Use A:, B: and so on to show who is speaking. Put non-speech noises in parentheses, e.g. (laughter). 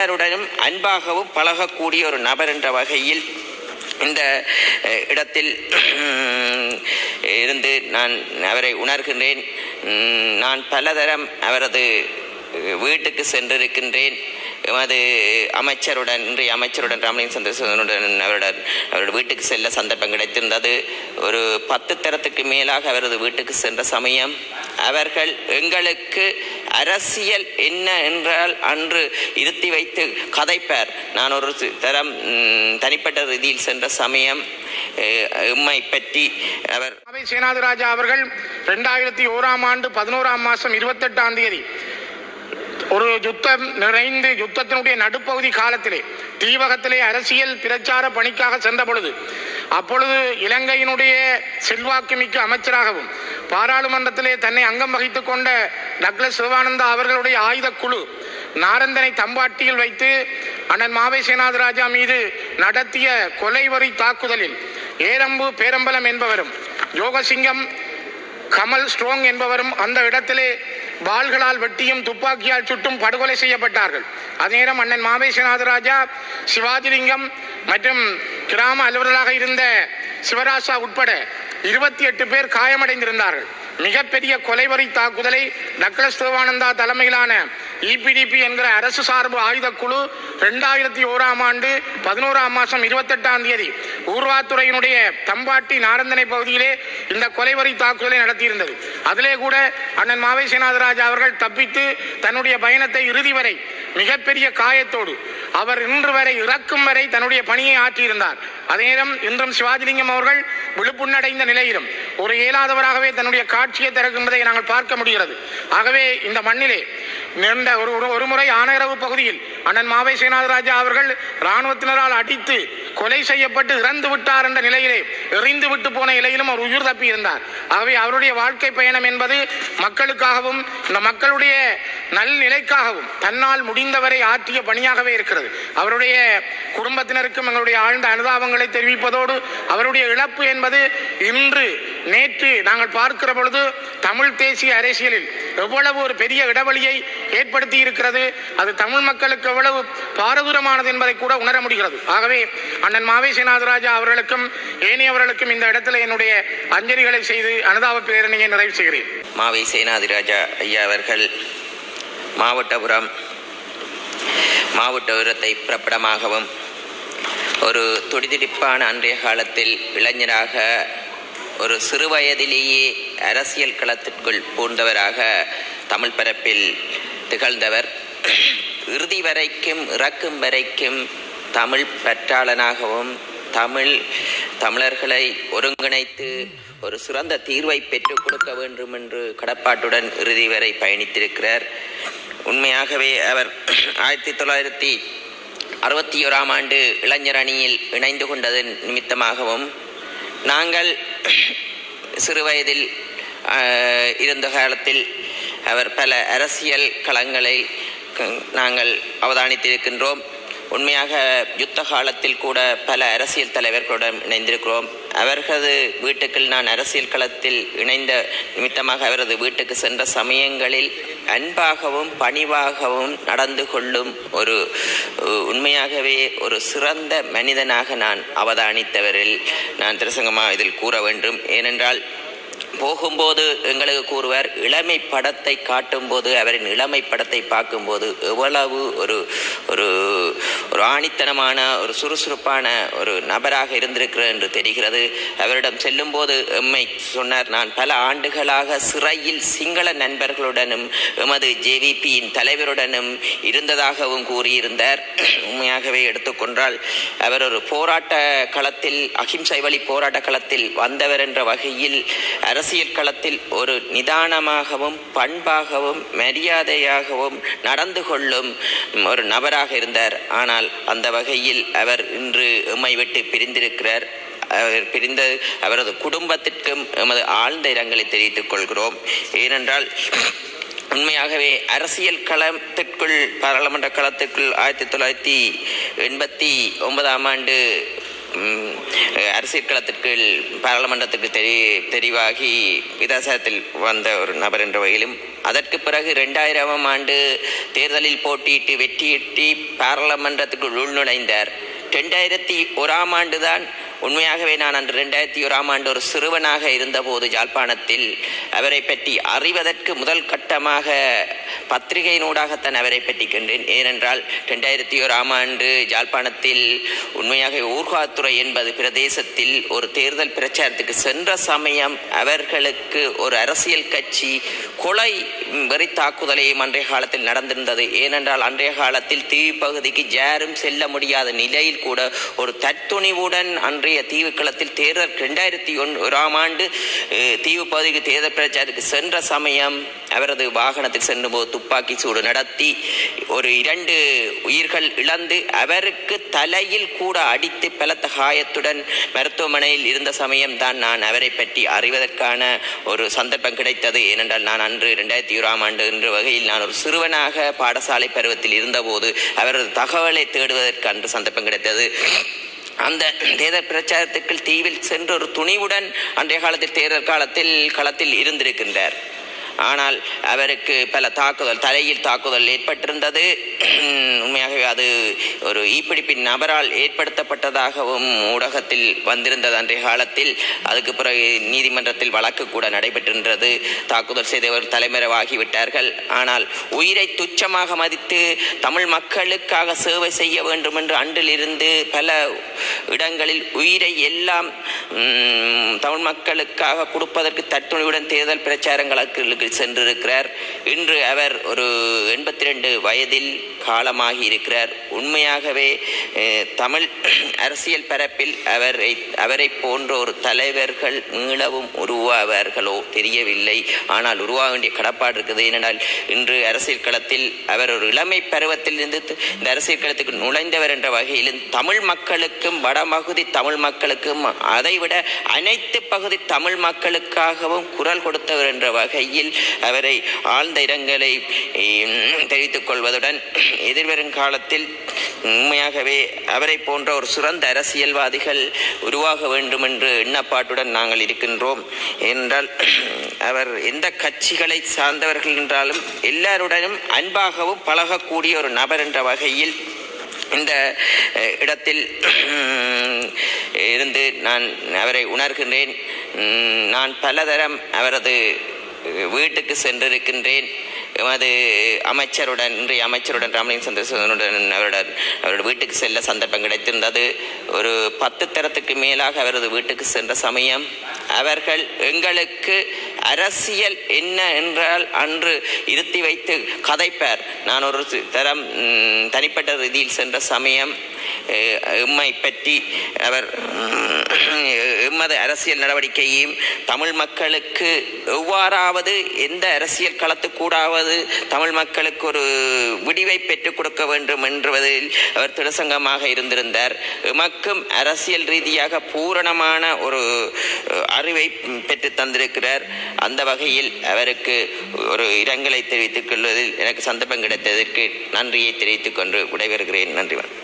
A: எல்லாருடனும் அன்பாகவும் பழகக்கூடிய ஒரு நபர் என்ற வகையில் இந்த இடத்தில் இருந்து நான் அவரை உணர்கின்றேன். நான் பலதரம் அவரது வீட்டுக்கு சென்றிருக்கின்றேன். எமது அமைச்சருடன் இன்றைய அமைச்சருடன் ராமலிங்க சந்திரசேகரனுடன் அவருடன் அவருடைய வீட்டுக்கு செல்ல சந்தர்ப்பம் கிடைத்திருந்தது. ஒரு பத்து தரத்துக்கு மேலாக அவரது வீட்டுக்கு சென்ற சமயம் அவர்கள் எங்களுக்கு அரசியல் என்ன என்றால் அன்று இருத்தி வைத்து கதைப்பார். நான் ஒரு தரம் தனிப்பட்ட ரீதியில் சென்ற சமயம் உம்மை எம்மை பற்றி அவர்
B: அவை சேனாதிராஜா அவர்கள் ரெண்டாயிரத்தி ஓராம் ஆண்டு பதினோராம் மாதம் இருபத்தெட்டாம் தேதி ஒரு யுத்தம் நிறைந்து யுத்தத்தினுடைய நடுப்பகுதி காலத்திலே தீவகத்திலே அரசியல் பிரச்சார பணிக்காக சென்ற பொழுது அப்பொழுது இலங்கையினுடைய செல்வாக்குமிக்க அமைச்சராகவும் பாராளுமன்றத்திலே தன்னை அங்கம் வகித்துக் கொண்ட டக்ளஸ் சிவானந்தா அவர்களுடைய ஆயுத குழு நாரந்தனை தம்பாட்டியில் வைத்து அண்ணன் மாவை சேனாதிராஜா மீது நடத்திய கொலை வரி தாக்குதலில் ஏரம்பு பேரம்பலம் என்பவரும் யோகசிங்கம் கமல் ஸ்ட்ரோங் என்பவரும் அந்த இடத்திலே வாள்களால் வெட்டியும் துப்பாக்கியால் சுட்டும் படுகொலை செய்யப்பட்டார்கள். அதே நேரம் அண்ணன் மாவேசநாதராஜா சிவாஜிலிங்கம் மற்றும் கிராம அலுவலராக இருந்த சிவராசா உட்பட இருபத்தி எட்டு பேர் காயமடைந்திருந்தார்கள். மிகப்பெரிய கொலைவரி தாக்குதலை டக்ளஸ் தேவானந்தா தலைமையிலான இபிடிபி என்கிற அரசு சார்பு ஆயுதக்குழு ரெண்டாயிரத்தி ஓராம் ஆண்டு பதினோராம் மாதம் இருபத்தெட்டாம் தேதி ஊர்வாத்துறையினுடைய தம்பாட்டி நாரந்தனை பகுதியிலே இந்த கொலைவரி தாக்குதலை நடத்தியிருந்தது. அதிலே கூட அண்ணன் மாவை சேனாதராஜா அவர்கள் தப்பித்து தன்னுடைய பயணத்தை இறுதி வரை மிகப்பெரிய காயத்தோடு அவர் இன்று வரை இறக்கும் வரை தன்னுடைய பணியை ஆற்றியிருந்தார். அதே நேரம் இன்றும் சிவாஜிலிங்கம் அவர்கள் விழுப்புண்ணடைந்த நிலையிலும் ஒரு இயலாதவராகவே தன்னுடைய காட்சியை திறக்கின்றதை நாங்கள் பார்க்க முடிகிறது. ஆகவே இந்த மண்ணிலே நீண்ட ஒரு ஒரு- ஒரு முறை ஆனரவு பகுதியில் அண்ணன் மாவை சேனாதராஜா அவர்கள் இராணுவத்தினரால் அடித்து கொலை செய்யப்பட்டு இறந்து விட்டார் என்ற நிலையிலே எறிந்து விட்டு போன நிலையிலும் அவர் உயிர் தப்பி இருந்தார் ஆகவே அவருடைய வாழ்க்கை பயணம் என்பது மக்களுக்காகவும் இந்த மக்களுடைய நல்நிலைக்காகவும் தன்னால் முடிந்தவரை ஆற்றிய பணியாகவே இருக்கிறது. அவருடைய குடும்பத்தினருக்கும் எங்களுடைய ஆழ்ந்த அனுதாபங்களை தெரிவிப்பதோடு அவருடைய இழப்பு என்பது இன்று நேற்று நாங்கள் பார்க்கிற பொழுது தமிழ் தேசிய அரசியலில் எவ்வளவு ஒரு பெரிய இடைவெளியை ஏற்படுத்தி இருக்கிறது அது தமிழ் மக்களுக்கு எவ்வளவு பாரதூரமானது என்பதை கூட உணர முடிகிறது. ஆகவே அண்ணன் மாவை அவர்களுக்கும் ஏனையவர்களுக்கும் இந்த இடத்துல என்னுடைய அஞ்சலிகளை செய்து அனுதாப பேரணியை நிறைவு செய்கிறேன்.
A: மாவை சேனாதிராஜா ஐயா அவர்கள் மாவட்டபுரம் மாவட்டபுரத்தை பிறப்பிடமாகவும் ஒரு துடிதுடிப்பான அன்றைய காலத்தில் இளைஞராக ஒரு சிறு வயதிலேயே அரசியல் களத்திற்குள் பூண்டவராக தமிழ் பரப்பில் திகழ்ந்தவர். இறுதி வரைக்கும் இறக்கும் வரைக்கும் தமிழ் பற்றாளனாகவும் தமிழ் தமிழர்களை ஒருங்கிணைத்து ஒரு சிறந்த தீர்வை பெற்றுக் கொடுக்க வேண்டும் என்று கடப்பாட்டுடன் இறுதி வரை பயணித்திருக்கிறார். உண்மையாகவே அவர் (clears throat) ஆயிரத்தி தொள்ளாயிரத்தி அறுபத்தி ஓராம் ஆண்டு இளைஞர் அணியில் இணைந்து கொண்டதன் நிமித்தமாகவும் நாங்கள் (clears throat) சிறுவயதில் இருந்த காலத்தில் அவர் பல அரசியல் களங்களை நாங்கள் அவதானித்திருக்கின்றோம். உண்மையாக யுத்த காலத்தில் கூட பல அரசியல் தலைவர்களுடன் இணைந்திருக்கிறோம். அவர்களது வீட்டுக்குள் நான் அரசியல் களத்தில் இணைந்த நிமித்தமாக அவரது வீட்டுக்கு சென்ற சமயங்களில் அன்பாகவும் பணிவாகவும் நடந்து கொள்ளும் ஒரு உண்மையாகவே ஒரு சிறந்த மனிதனாக நான் அவதானித்தவரில் நான் திருசங்கமாக இதில் கூற வேண்டும். ஏனென்றால் போகும்போது எங்களுக்கு கூறுவார் இளமை படத்தை காட்டும்போது அவரின் இளமை படத்தை பார்க்கும்போது எவ்வளவு ஒரு ஒரு ஒரு ஆணித்தனமான ஒரு சுறுசுறுப்பான ஒரு நபராக இருந்திருக்கிறார் என்று தெரிகிறது. அவரிடம் செல்லும்போது எம்மை சொன்னார் நான் பல ஆண்டுகளாக சிறையில் சிங்கள நண்பர்களுடனும் எமது ஜேவிபியின் தலைவருடனும் இருந்ததாகவும் கூறியிருந்தார். உண்மையாகவே எடுத்துக்கொண்டால் அவர் ஒரு போராட்ட களத்தில் அகிம்சை வழி போராட்ட களத்தில் வந்தவர் என்ற வகையில் அரசு அரசியல் களத்தில் ஒரு நிதானமாகவும் பண்பாகவும் மரியாதையாகவும் நடந்து கொள்ளும் ஒரு நபராக இருந்தார். ஆனால் அந்த வகையில் அவர் இன்று எம்மை விட்டு பிரிந்திருக்கிறார். அவர் பிரிந்த அவரது குடும்பத்திற்கும் எமது ஆழ்ந்த இரங்கலை தெரிவித்துக் கொள்கிறோம். ஏனென்றால் உண்மையாகவே அரசியல் களத்திற்குள் பாராளுமன்ற களத்திற்குள் ஆயிரத்தி தொள்ளாயிரத்தி எண்பத்தி ஒன்பதாம் ஆண்டு அரசியல் களத்திற்கு பாராளுமன்றத்துக்கு தெரி தெரிவாகி விதாசாரத்தில் வந்த ஒரு நபர் என்ற வகையிலும் அதற்கு பிறகு ரெண்டாயிரமாம் ஆண்டு தேர்தலில் போட்டியிட்டு வெற்றியிட்டு பாராளுமன்றத்துக்குள் உள்நுழைந்தார். ரெண்டாயிரத்தி ஓராம் ஆண்டு தான் உண்மையாகவே நான் அன்று ரெண்டாயிரத்தி ஓராம் ஆண்டு ஒரு சிறுவனாக இருந்தபோது ஜாழ்ப்பாணத்தில் அவரை பற்றி அறிவதற்கு முதல் கட்டமாக பத்திரிகையினூடாகத்தான் அவரை பற்றி கண்டேன். ஏனென்றால் ரெண்டாயிரத்தி ஓராம் ஆண்டு ஜாழ்ப்பாணத்தில் உண்மையாக ஊர்காத்துறை என்பது பிரதேசத்தில் ஒரு தேர்தல் பிரச்சாரத்துக்கு சென்ற சமயம் அவர்களுக்கு ஒரு அரசியல் கட்சி கொலை வெறி தாக்குதலையும் அன்றைய காலத்தில் நடந்திருந்தது. ஏனென்றால் அன்றைய காலத்தில் தீவு பகுதிக்கு யாரும் செல்ல முடியாத நிலையில் கூட ஒரு தத்துணிவுடன் அன்றைய தீவு தீவுக்களத்தில் தேர்தல் ரெண்டாயிரத்தி ஒன் ஓராம் ஆண்டு தீவு பகுதிக்கு தேர்தல் பிரச்சாரத்துக்கு சென்ற சமயம் அவரது வாகனத்தில் சென்றபோது துப்பாக்கி சூடு நடத்தி ஒரு இரண்டு உயிர்கள் இழந்து அவருக்கு தலையில் கூட அடித்து பலத்த காயத்துடன் மருத்துவமனையில் இருந்த சமயம் தான் நான் அவரை பற்றி அறிவதற்கான ஒரு சந்தர்ப்பம் கிடைத்தது. ஏனென்றால் நான் அன்று ரெண்டாயிரத்தி ஓராம் ஆண்டு என்ற வகையில் நான் ஒரு சிறுவனாக பாடசாலை பருவத்தில் இருந்தபோது அவரது தகவலை தேடுவதற்கு அன்று சந்தர்ப்பம் கிடைத்தது. அந்த தேர்தல் பிரச்சாரத்துக்கு தீவில் சென்று ஒரு துணிவுடன் அன்றைய காலத்தில் தேர்தல் காலத்தில் களத்தில் இருந்திருக்கின்றார். ஆனால் அவருக்கு பல தாக்குதல் தலையில் தாக்குதல் ஏற்பட்டிருந்தது. (clears throat) உண்மையாகவே அது ஒரு ஈப்பிடிப்பின் நபரால் ஏற்படுத்தப்பட்டதாகவும் ஊடகத்தில் வந்திருந்தது அன்றைய காலத்தில். அதுக்கு பிறகு நீதிமன்றத்தில் வழக்கு கூட நடைபெற்றிருந்தது. தாக்குதல் செய்தவர் தலைமறைவாகிவிட்டார்கள். ஆனால் உயிரை துச்சமாக மதித்து தமிழ் மக்களுக்காக சேவை செய்ய வேண்டும் என்று அன்றிலிருந்து பல இடங்களில் உயிரை எல்லாம் தமிழ் மக்களுக்காக கொடுப்பதற்கு தட்டுணிவுடன் தேர்தல் பிரச்சாரங்களுக்கு சென்றிருக்கிறார். இன்று அவர் ஒரு எண்பத்தி ரெண்டு வயதில் காலமாகி இருக்கிறார். உண்மையாகவே தமிழ் (clears throat) அரசியல் பரப்பில் அவரை அவரை போன்ற ஒரு தலைவர்கள் மீளவும் உருவாவார்களோ தெரியவில்லை. ஆனால் உருவாக வேண்டிய கடப்பாடு இருக்குது. ஏனென்றால் இன்று அரசியல் களத்தில் அவர் ஒரு இளமை பருவத்திலிருந்து இந்த அரசியல் களத்துக்கு நுழைந்தவர் என்ற வகையிலும் தமிழ் மக்களுக்கும் வடமகுதி தமிழ் மக்களுக்கும் அதைவிட அனைத்து பகுதி தமிழ் மக்களுக்காகவும் குரல் கொடுத்தவர் என்ற வகையில் அவரை ஆழ்ந்த இரங்கலை தெரிவித்துக் கொள்வதுடன் எதிர்வரும் காலத்தில் உண்மையாகவே அவரை போன்ற ஒரு சிறந்த அரசியல்வாதிகள் உருவாக வேண்டும் என்று எண்ணப்பாட்டுடன் நாங்கள் இருக்கின்றோம். என்றால் அவர் எந்த கட்சிகளை சார்ந்தவர்கள் என்றாலும் எல்லாருடனும் அன்பாகவும் பழகக்கூடிய ஒரு நபர் என்ற வகையில் இந்த இடத்தில் இருந்து நான் அவரை உணர்கின்றேன். நான் பலதரம் அவரது வீட்டுக்கு சென்றிருக்கின்றேன். எமது அமைச்சருடன் இன்றைய அமைச்சருடன் ராமலிங்க சந்திரசேகரனுடன் அவருடன் அவருடைய வீட்டுக்கு செல்ல சந்தர்ப்பம் கிடைத்திருந்தது. ஒரு பத்து தரத்துக்கு மேலாக அவரது வீட்டுக்கு சென்ற சமயம் அவர்கள் எங்களுக்கு அரசியல் என்ன என்றால் அன்று இருத்தி வைத்து கதைப்பார். நான் ஒரு தரம் தனிப்பட்ட ரீதியில் சென்ற சமயம் எம்மை பற்றி அவர் ம், எமது அரசியல் நடவடிக்கையையும் தமிழ் மக்களுக்கு எவ்வாறாவது எந்த அரசியல் களத்துக்கூடாவது தமிழ் மக்களுக்கு ஒரு விடிவை பெற்றுக் கொடுக்க வேண்டும் என்றுவதில் அவர் திருசங்கமாக இருந்திருந்தார். எமக்கும் அரசியல் ரீதியாக பூரணமான ஒரு அறிவை பெற்று தந்திருக்கிறார். அந்த வகையில் அவருக்கு ஒரு இரங்கலை தெரிவித்துக் கொள்வதில் எனக்கு சந்தர்ப்பம் கிடைத்ததற்கு நன்றியை தெரிவித்துக் கொண்டு விடைபெறுகிறேன். நன்றி வணக்கம்.